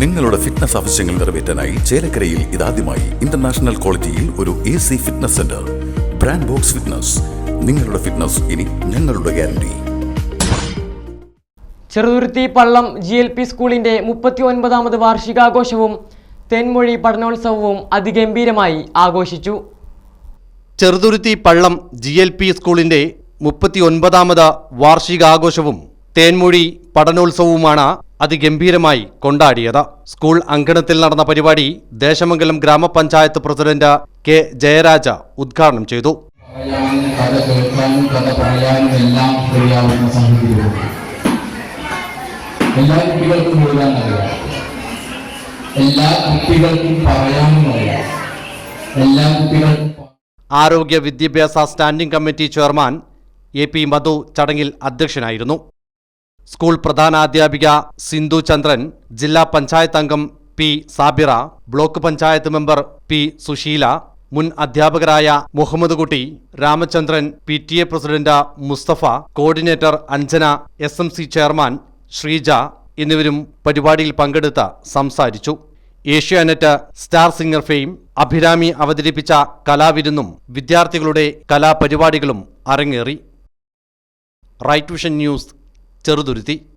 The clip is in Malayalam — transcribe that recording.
നിങ്ങളുടെ ഫിറ്റ്നസ് ആവശ്യങ്ങൾ നിറവേറ്റാനായി ചേലക്കരയിൽ ഇതാദ്യമായി ഇന്റർനാഷണൽ ക്വാളിറ്റിയിൽ ഒരു A C fitness centre brand box fitness നിങ്ങളുടെ ഫിറ്റ്നസ് ഇനി ഞങ്ങളുടെ guarantee Cheruthuruthy Pallam G L P സ്കൂളിന്റെ മുപ്പത്തി ഒൻപതാമത് വാർഷികാഘോഷവും തെന്മൊഴി പഠനോത്സവവും അതിഗംഭീരമായി ആഘോഷിച്ചു. Cheruthuruthy Pallam G L P സ്കൂളിന്റെ മുപ്പത്തി ഒൻപതാമത് വാർഷികാഘോഷവും തേൻമൊഴി പഠനോത്സവവുമാണ് അതിഗംഭീരമായി കൊണ്ടാടിയത്. സ്കൂൾ അങ്കണത്തിൽ നടന്ന പരിപാടി ദേശമംഗലം ഗ്രാമപഞ്ചായത്ത് പ്രസിഡന്റ് കെ ജയരാജ ഉദ്ഘാടനം ചെയ്തു. എല്ലാ കുട്ടികൾക്കും എഴുതാൻ അറിയാം. എല്ലാ കുട്ടികൾക്കും പറയാനും അറിയാം. എല്ലാ കുട്ടികൾക്കും ആരോഗ്യ വിദ്യാഭ്യാസ standing committee chairman A P Madhu ചടങ്ങിൽ അധ്യക്ഷനായിരുന്നു. സ്കൂൾ പ്രധാനാധ്യാപിക സിന്ധു ചന്ദ്രൻ ജില്ലാ പഞ്ചായത്ത് അംഗം P Sabira block panchayat member P Susheela മുൻ അധ്യാപകരായ Muhammad Kutty Ramachandran P T A president Mustafa coordinator Anjana S M C chairman Sreeja എന്നിവരും പരിപാടിയിൽ പങ്കെടുത്ത് സംസാരിച്ചു. Asianet star singer fame Abhirami അവതരിപ്പിച്ച കലാവിരുന്നും വിദ്യാർത്ഥികളുടെ കലാപരിപാടികളും അരങ്ങേറി. Right vision news Cheruthuruthy.